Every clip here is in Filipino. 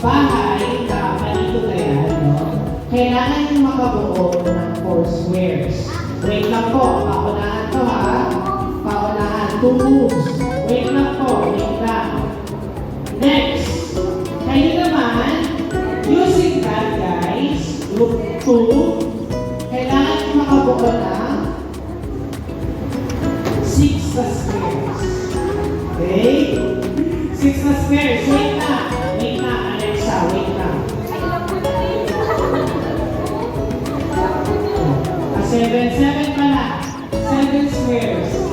bahay na malito na yan, no? Kailangan yung makabuo ng four squares. Wait lang po, paunahan to ha. Paunahan, two moves. Wait lang po, wait lang. Next, kayo naman, using that guys, group 2, kailangan yung makabuo ng 6 na squares. Okay? 6 na squares. Wait na. 7, 7 pala. 7 squares.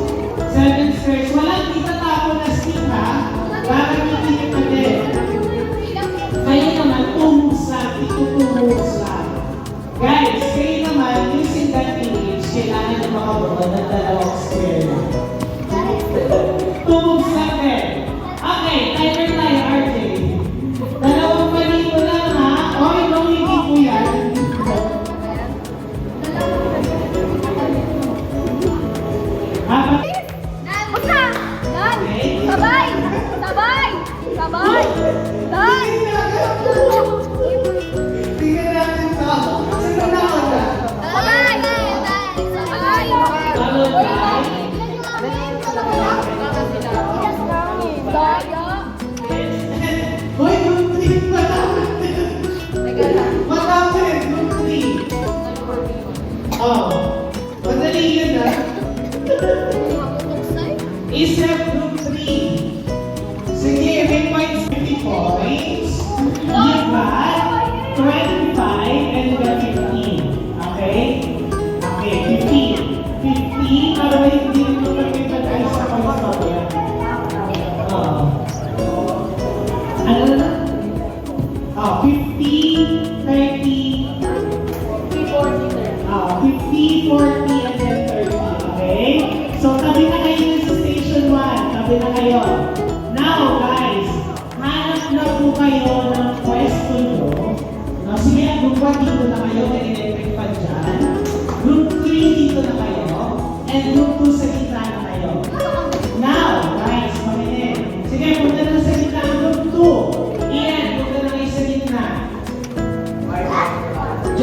Isep group 3. Sige, may points 50 points. Give back 25 and the 15. Okay? Okay, 15. 15 para may hindi nito magkita tayo sa kamastorya. Oo. Oh. Ano na? Oh, 50, 30, 50, 40, 30. Oh, 50, 40,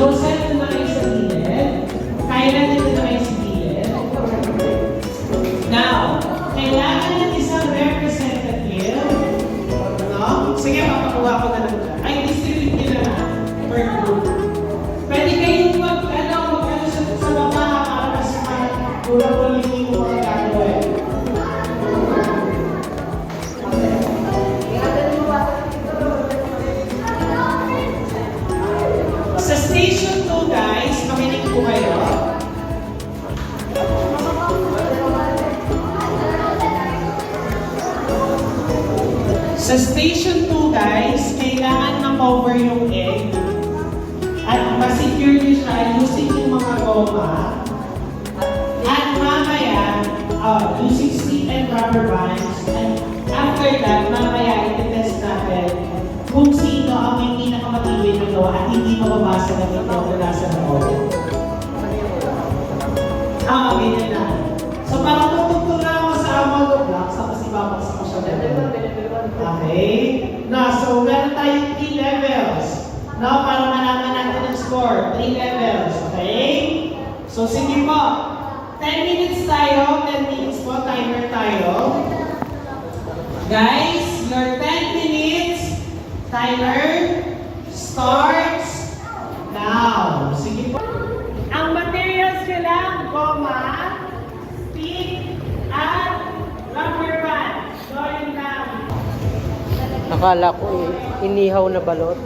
Joseph, doon na kayo sa gilid. Kyla, dito na kayo sa gilid. Now, kailangan Sa station 2, guys, kailangan na-cover yung egg at ma-secure nyo siya using yung mga goma. At mamaya, uh, using stick and rubber bands. And after that, mamaya, iti-test natin kung sino ang may pinakamatibay na gawa at hindi mababasa ng ito kung nasa loob. Ah, ganyan na. Ibabaksak ko siya doon. Okay? Na, so meron tayong 3 levels. No, para malaman natin ang score. 3 levels. Okay? So, sige po. 10 minutes tayo. 10 minutes po. Timer tayo. Guys, your 10 minutes timer starts now. Sige po. Ang materials nyo lang, goma, stick, at rubber band. So, yun lang. Akala ko eh, inihaw na balot.